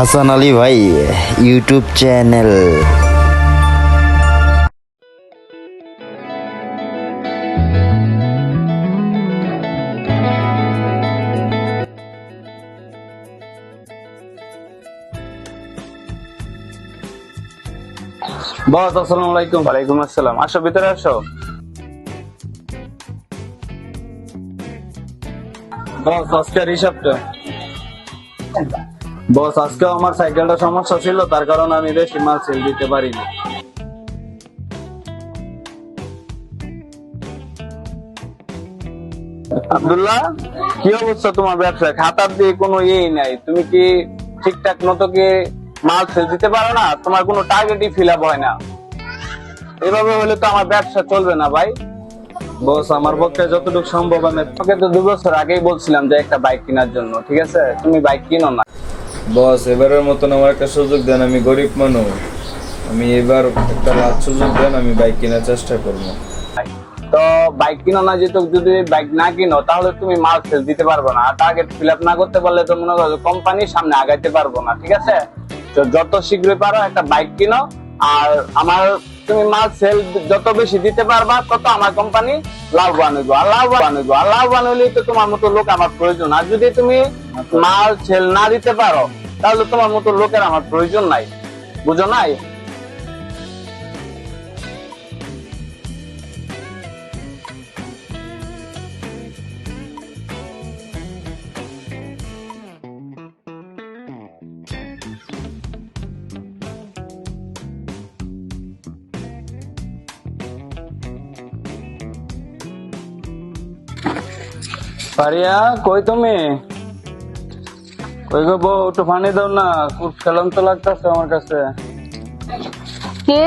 হাসান আলী ভাই YouTube channel বস, আসসালামু আলাইকুম। ওয়ালাইকুম আসসালাম। আসো, ভিতরে আসো। বস, আজকের হিসাবটা। বস আজকে আমার সাইকেলটা সমস্যা ছিল তার কারণে আমি বেশি মাল সেল দিতে পারিনি। আব্দুল্লাহ কি অবস্থা তোমার ব্যবসা খাতার দিয়ে কোনো ইয়েই নাই। তুমি কি ঠিকঠাক মতো কি মাল সেল দিতে পারো না? তোমার কোনো টার্গেটই ফিল আপ হয় না। এভাবে হলে তো আমার ব্যবসা চলবে না ভাই। বস আমার পক্ষে যতটুকু সম্ভব আমি তোকে তো দু বছর আগেই বলছিলাম যে একটা বাইক কেনার জন্য ঠিক আছে? তুমি বাইক কিনো না। বস এবারের মতন আমার একটা সুযোগ দেন আমি গরিব মানুষ। আমি এবার একটা লাখ সুযোগ দেন আমি বাইক কেনার চেষ্টা করব। তো বাইক কিনো না যেহেতু যদি বাইক না কিনো তাহলে তুমি মাল সেল দিতে পারবে না। টার্গেট ফিল আপ না করতে পারলে তো মনে করো কোম্পানির সামনে আগাইতে পারব না ঠিক আছে? তো যত শীঘ্রই পারো একটা বাইক কিনো আর আমার তুমি মাল সেল যত বেশি দিতে পারবা তত আমার কোম্পানি লাভবান হইব। আর লাভবান হইব। আর লাভবান হইলে তো তোমার মতো লোক আমার প্রয়োজন। আর যদি তুমি মাল সেল না দিতে পারো তাহলে তোমার মতো লোকের আমার প্রয়োজন নাই। বুঝো নাই? পারিয়া কই তুমি? কই গো বউ একটু পানি দাও না খুব ক্লান্ত লাগতেছে আমার কাছে। কে?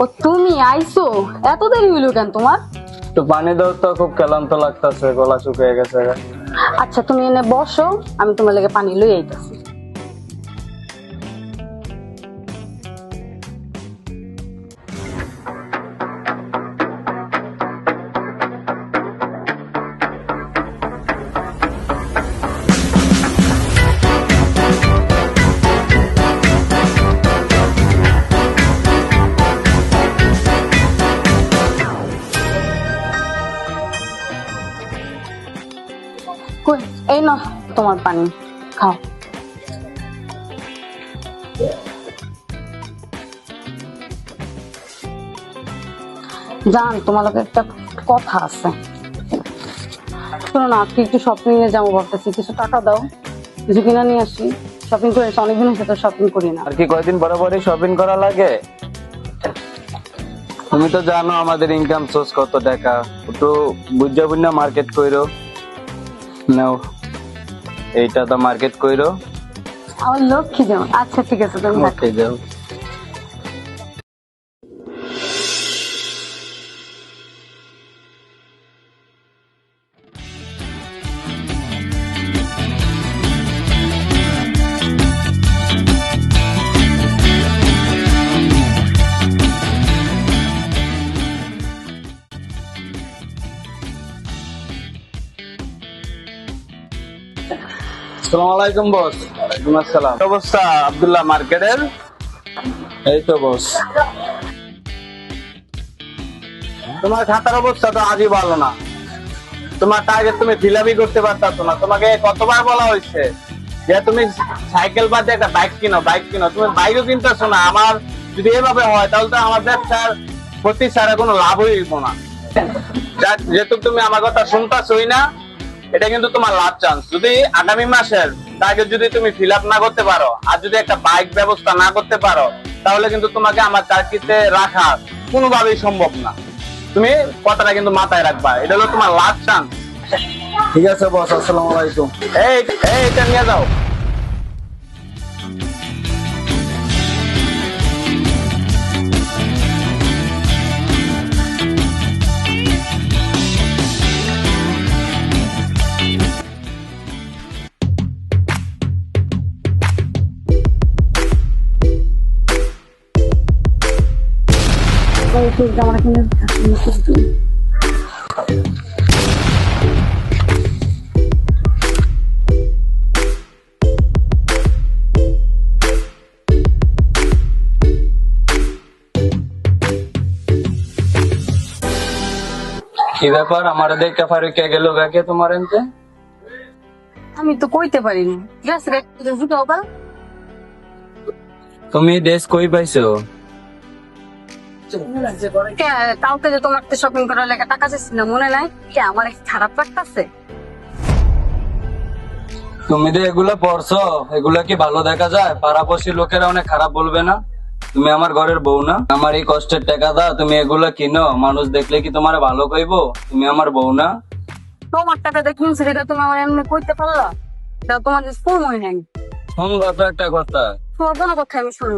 ও তুমি আইছো? এত দেরি হইল কেন তোমার? একটু পানি দাও তো খুব ক্লান্ত লাগতেছে গলা শুকিয়ে গেছে আচ্ছা তুমি এনে বসো আমি তোমার লেগে পানি লই আইতাছি। তোমার পানি, খাও। জান, তোমার একটা কথা আছে। শোনো না, আজকে একটু শপিং এ যাব ভাবতেছি। কিছু টাকা দাও, কিছু কিনা নিয়ে আসি। শপিং করে অনেকদিন হয়েছে তো শপিং করি না। আর কি কয়দিন পরে পরে শপিং করা লাগে? তুমি তো জানো আমাদের ইনকাম সোর্স কত টাকা। একটু বুঝা বুঝা মার্কেট কইরো। নাও। এইটা তো মার্কেট কইরো। আমার লক্ষ্মী যেমন আচ্ছা ঠিক আছে তুমি যাও আসসালামু বস। আসসালাম। অবস্থা মার্কেটের? এই তো, বস। তোমার খাতার অবস্থা তো আজই ভালো না। তোমার টার্গেট তুমি করতে পারতাছো না। তোমাকে কতবার বলা হয়েছে যে তুমি সাইকেল বাদে একটা বাইক কিনো বাইক কিনো। তুমি বাইকও কিনতেছো না। আমার যদি এভাবে হয়, তাহলে তো আমার ব্যবসার ক্ষতি ছাড়া কোনো লাভ হইব না। যেহেতু তুমি আমার কথা শুনতেছই না এটা কিন্তু তোমার লাভ চান্স যদি আগামী মাসের টার্গেট যদি তুমি ফিল আপ না করতে পারো আর যদি একটা বাইক ব্যবস্থা না করতে পারো তাহলে কিন্তু তোমাকে আমার চাকরিতে রাখা কোনোভাবেই সম্ভব না। তুমি কথাটা কিন্তু মাথায় রাখবা। এটা হলো তোমার লাভ চান্স ঠিক আছে বস আসসালামু আলাইকুম। এই এই এটা নিয়ে যাও। হলাম এখন কিন্তু কি ব্যাপার? আমার দেখতে পারে কে গেল গাকে তোমার এনতে আমি তো কইতে পারি না গ্যাস রেখে তুমি দেশ কই পাইছো? কে, কালকে যে তোমার শপিং করার লেগে টাকা চাইছি না মনে নাই? কে আমার খারাপ লাগতাছে? তুমি যে এগুলো পড়ছো এগুলা কি ভালো দেখা যায়? পাড়াপড়শি লোকেরা অনেক খারাপ বলবে না? তুমি আমার ঘরের বউ না? আমার এই কষ্টের টাকা দাও তুমি এগুলা কিনো। মানুষ দেখলে কি তোমার ভালো কইবো? তুমি আমার বউ না? তোমার টাকা কিনছি এটা তুমি আমার এমনি কইতে পারলা? এটা তোমার যে সময় নাই। তো একটা কথা। তোমার কোনো কথা আমি শুনি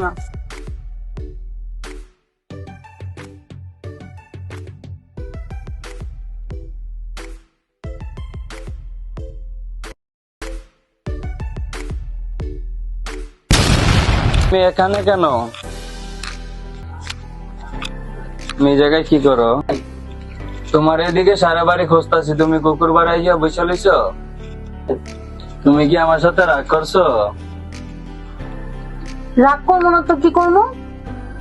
তুমি এখানে কেন? তুমি জায়গায় কি করো? তোমার এদিকে সারা বাড়ি খুঁজতাছি তুমি কুকুর বাড়াই গিয়া বসে লইছ তুমি কি আমার সাথে রাগ করছ? রাগ করব না তো কি করব?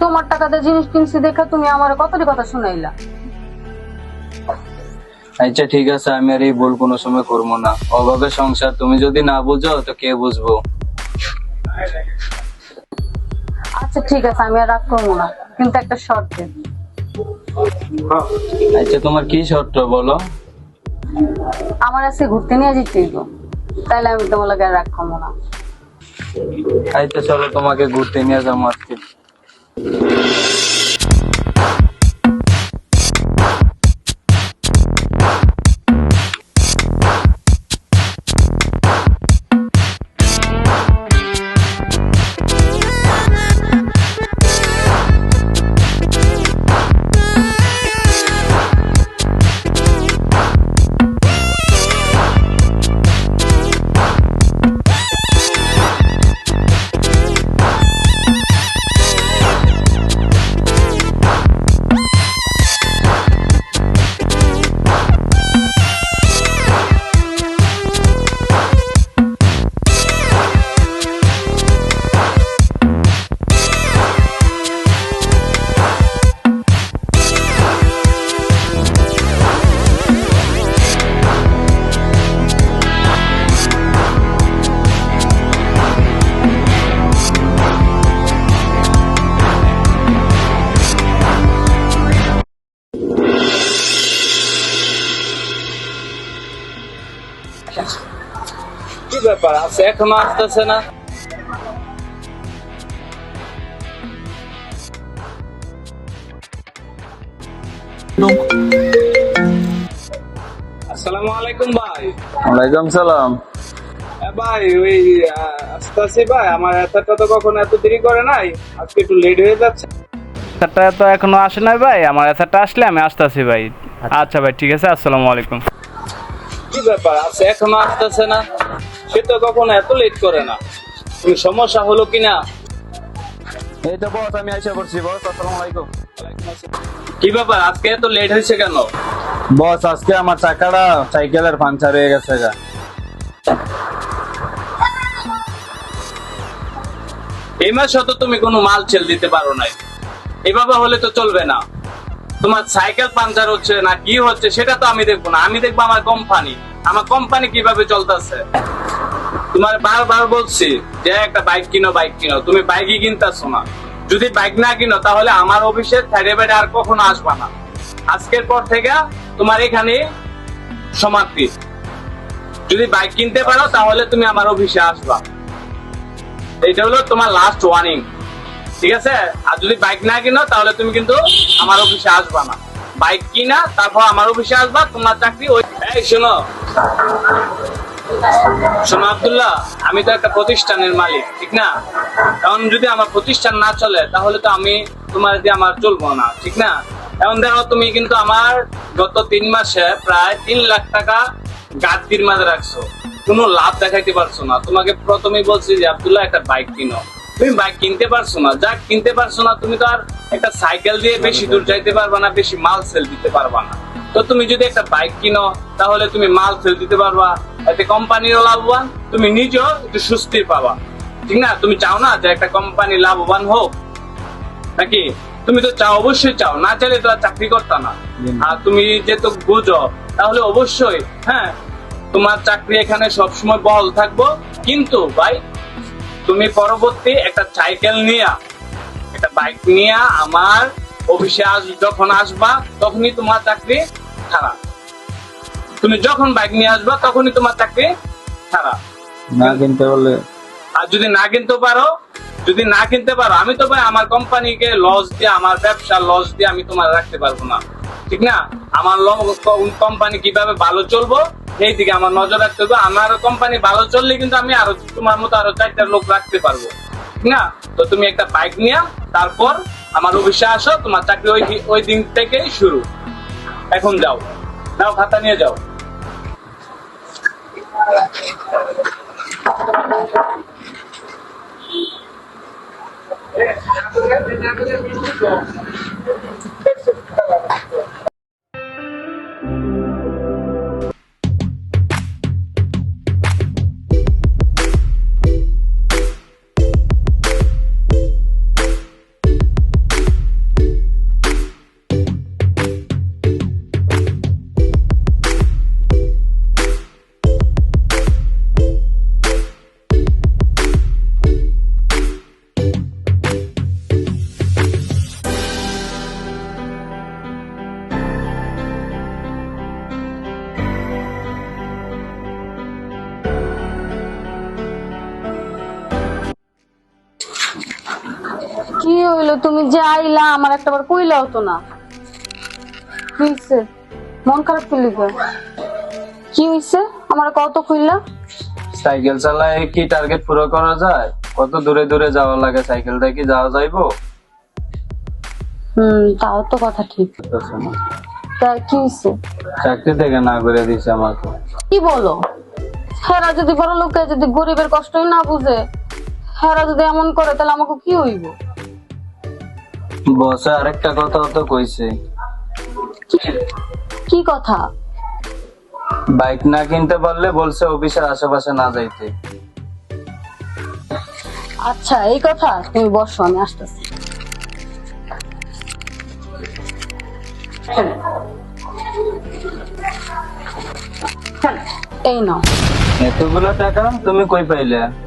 তোমার টাকাতে জিনিস কিনছি দেখে তুমি আমার কতটি কথা শুনাইলা? আচ্ছা ঠিক আছে আমি আর এই ভুল কোনো সময় করব না। অভাবে সংসার তুমি যদি না বুঝো তো কে বুঝব? আচ্ছা ঠিক আছে আমি আর রাগ করব না। কিন্তু একটা শর্তে আচ্ছা তোমার কি শর্ত বলো? আমার আজকে ঘুরতে নিয়ে যেতে হইব। তাহলে আমি তোমার লাগে রাগ করব না। আচ্ছা চলো তোমাকে ঘুরতে নিয়ে যাব আজকে ব্যাপার আছে এখনও আসতেছে না। আসসালামু আলাইকুম ভাই। ওয়ালাইকুম সালাম। হ্যাঁ ভাই ওই আসতেছি ভাই আমার এতটা তো কখনো এত দেরি করে নাই আজকে একটু লেট হয়ে যাচ্ছে। তো এখনও আসে নাই ভাই আমার আসলে আমি আসতেছি ভাই। আচ্ছা। ভাই ঠিক আছে আসসালামু আলাইকুম। কি ব্যাপার আছে এখনও আসতেছে না। সে তো কখনো এত লেট করে না। তুমি সমস্যা হলো কিনা? এই তো বস আমি আইসা করছি বস আসসালামু আলাইকুম। কি ব্যাপার আজকে এত লেট হয়েছে কেন? বস আজকে আমার চাকাটা সাইকেলের পাঞ্চার হয়ে গেছে গা। এই মাসে তো তুমি কোনো মাল ছেল দিতে পারো নাই। এভাবে হলে তো চলবে না। তোমার সাইকেল পাঞ্চার হচ্ছে না কি হচ্ছে সেটা তো আমি দেখব না। আমি দেখব আমার কোম্পানি আমার কোম্পানি কীভাবে চলতেছে? তোমার বারবার বলছি যে একটা বাইক কিনো বাইক কিনো। তুমি বাইকই কিনতেছো না। যদি বাইক না কিনো, তাহলে আমার অফিসে থাইডে বাইডে আর কখনো আসবা না। আজকের পর থেকে তোমার এখানে সমাপ্তি। যদি বাইক কিনতে পারো, তাহলে তুমি আমার অফিসে আসবা। এটা হলো তোমার লাস্ট ওয়ার্নিং ঠিক আছে? আর যদি বাইক না কিনো, তাহলে তুমি কিন্তু আমার অফিসে আসবা না। বাইক কিনা, তারপর আমার অফিসে আসবা, তোমার চাকরি ওই শোনো। শোনো আমি তো একটা প্রতিষ্ঠানের মালিক, ঠিক না? এখন যদি আমার প্রতিষ্ঠান না চলে, তাহলে তো আমি তোমার দিয়ে আমার চলবো না, ঠিক না? এখন দেখো, তুমি কিন্তু আমার গত তিন মাসে প্রায় তিন লাখ টাকা গাদ্দির মাঝে রাখছো। কোনো লাভ দেখাইতে পারছ না। তোমাকে প্রথমেই বলছি যে, আব্দুল্লাহ, একটা বাইক কিনো। তুমি বাইক কিনতে পারছ না। যা কিনতে পারছ না, তুমি তো আর একটা সাইকেল দিয়ে বেশি দূর যাইতে পারবা না, বেশি মাল সেল দিতে পারবা না। তো তুমি যদি একটা বাইক কিনো তাহলে তুমি মাল সেল দিতে পারবা এতে কোম্পানিরও লাভবান তুমি নিজেও একটু সুস্থির পাবা। ঠিক না? তুমি চাও না যে একটা কোম্পানি লাভবান হোক? নাকি? তুমি তো চাও অবশ্যই চাও। না চাইলে তো আর চাকরি করতা না। আর তুমি যেহেতু বুঝো তাহলে অবশ্যই হ্যাঁ তোমার চাকরি এখানে সবসময় বহাল থাকব। কিন্তু ভাই তুমি পরবর্তী একটা সাইকেল নিয়ে একটা বাইক নিয়ে আমার অফিসে আস যখন আসবা তখনই তোমার চাকরি খারাপ তুমি যখন বাইক নিয়ে আসবা তখনই তোমার চাকরি খারাপ না কিনতে বলে আর যদি না কিনতে পারো যদি না কিনতে পারো আমি তো ভাই আমার কোম্পানিকে লস দিয়ে আমার ব্যবসা লস দিয়ে আমি তোমার রাখতে পারব না। ঠিক না? আমার কোম্পানি কীভাবে ভালো চলবো সেই দিকে আমার নজর রাখতে হবে। আমার কোম্পানি ভালো চললে কিন্তু আমি আরও তোমার মতো আরও চারটা লোক রাখতে পারব। না, তো তুমি একটা বাইক নিয়ে, তারপর আমার অফিসে আসো, তোমার চাকরি ওই ওই দিন থেকেই শুরু। এখন যাও। নাও, খাতা নিয়ে যাও। হইল তুমি যে আইলা আমার একটাবার কইলাও তো না। হইছে? মন খারাপ করলি কে? হইছে? আমার কত কইলা। সাইকেল চালায় কি টার্গেট পুরো করা যায়? কত দূরে দূরে যাওয়া লাগে সাইকেল দিয়ে কি যাওয়া যাইবো? হুম তাও তো কথা ঠিক। তা কি হইছে? চাকরি থেকে না করে দিছে আমাকে। কি বলো? হেরা যদি বড় লোকে যদি গরিবের কষ্টই না বুঝে হেরা যদি এমন করে তাহলে আমাকে কি হইব? বসে আরেকটা কথা তো কইছে। কি- কথা? বাইক না কিনতে পারলে বলছে অফিসের আশেপাশে না যাইতে। আচ্ছা এই কথা? তুমি বসো আমি আসতেছি। এই নাও। এতগুলো টাকা তুমি কই পাইলে?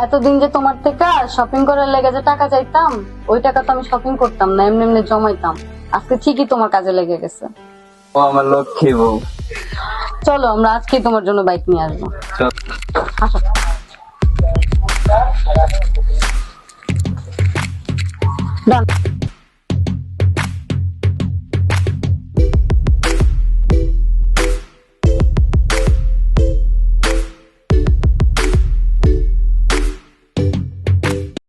এতদিন যে তোমার থেকে শপিং করার লেগে যে টাকা চাইতাম ওই টাকা তো আমি শপিং করতাম না এমনি এমনি জমাইতাম। আজকে ঠিকই তোমার কাজে লেগে গেছে। ও আমার লক্ষ্মী বউ। চলো আমরা আজকে তোমার জন্য বাইক নিয়ে আসব। আসো। ডান